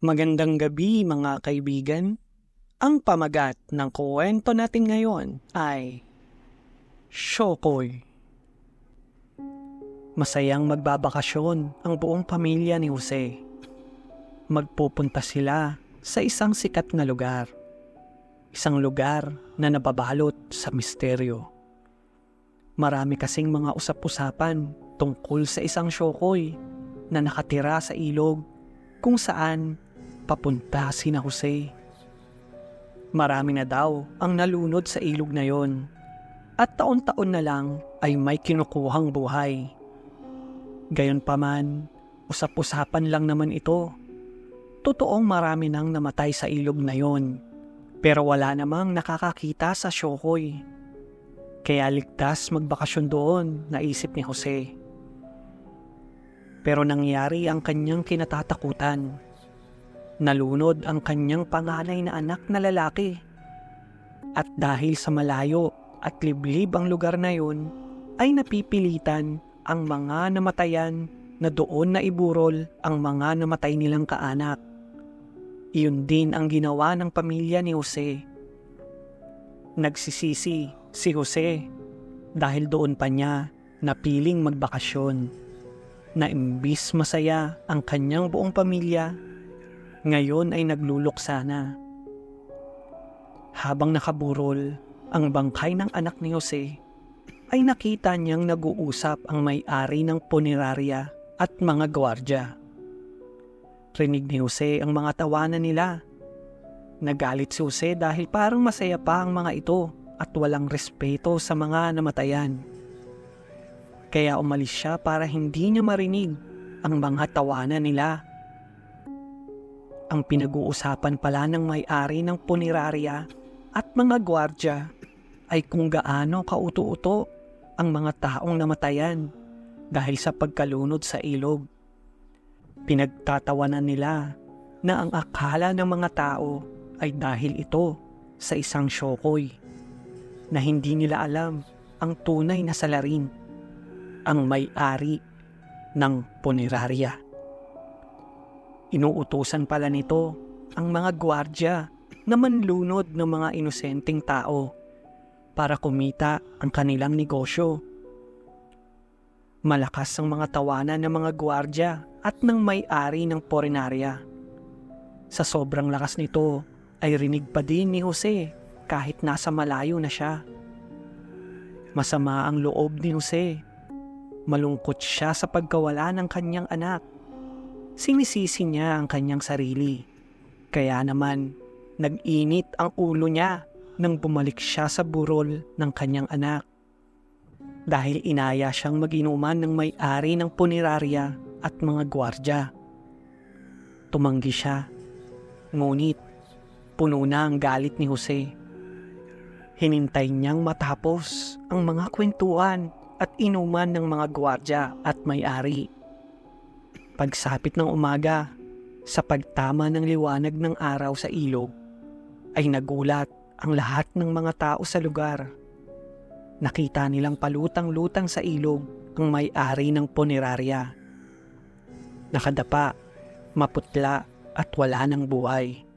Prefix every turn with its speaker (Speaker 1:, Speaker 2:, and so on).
Speaker 1: Magandang gabi mga kaibigan. Ang pamagat ng kuwento natin ngayon ay Shokoy. Masayang magbabakasyon ang buong pamilya ni Jose. Magpupunta sila sa isang sikat na lugar. Isang lugar na nababalot sa misteryo. Marami kasing mga usap-usapan tungkol sa isang Shokoy na nakatira sa ilog kung saan papunta si na Jose. Marami na daw ang nalunod sa ilog na yon at taon-taon na lang ay may kinukuhang buhay. Gayon pa man, usap-usapan lang naman ito. Totoong marami nang namatay sa ilog na yon pero wala namang nakakakita sa Shokoy. Kaya ligtas magbakasyon doon, naisip ni Jose. Pero nangyari ang kanyang kinatatakutan nalunod ang kanyang panganay na anak na lalaki. At dahil sa malayo at liblib ang lugar na yun, ay napipilitan ang mga namatayan na doon na iburol ang mga namatay nilang kaanak. Iyon din ang ginawa ng pamilya ni Jose. Nagsisisi si Jose dahil doon pa niya napiling magbakasyon na imbis masaya ang kanyang buong pamilya ngayon ay nagluluksa na. Habang nakaburol ang bangkay ng anak ni Jose, ay nakita niyang nag-uusap ang may-ari ng punerarya at mga gwardya. Rinig ni Jose ang mga tawanan nila. Nagalit si Jose dahil parang masaya pa ang mga ito at walang respeto sa mga namatayan. Kaya umalis siya para hindi niya marinig ang mga tawanan nila ang pinag-uusapan pala ng may-ari ng punerarya at mga gwardya ay kung gaano kauto-uto ang mga taong namatayan dahil sa pagkalunod sa ilog. Pinagtatawanan nila na ang akala ng mga tao ay dahil ito sa isang syokoy na hindi nila alam ang tunay na salarin, ang may-ari ng punerarya. Inuutusan pala nito ang mga gwardya na manlunod ng mga inosenteng tao para kumita ang kanilang negosyo. Malakas ang mga tawanan ng mga gwardya at ng may-ari ng porinarya. Sa sobrang lakas nito ay rinig pa din ni Jose kahit nasa malayo na siya. Masama ang loob ni Jose. Malungkot siya sa pagkawala ng kanyang anak sinisisi niya ang kanyang sarili. Kaya naman, nag-init ang ulo niya nang bumalik siya sa burol ng kanyang anak. Dahil inaya siyang mag-inuman ng may-ari ng punerarya at mga gwardya. Tumanggi siya. Ngunit, puno na ang galit ni Jose. Hinintay niyang matapos ang mga kwentuhan at inuman ng mga gwardya at may-ari Pagsapit ng umaga, sa pagtama ng liwanag ng araw sa ilog, ay nagulat ang lahat ng mga tao sa lugar. Nakita nilang palutang-lutang sa ilog ang may-ari ng punerarya. Nakadapa, maputla at wala ng buhay.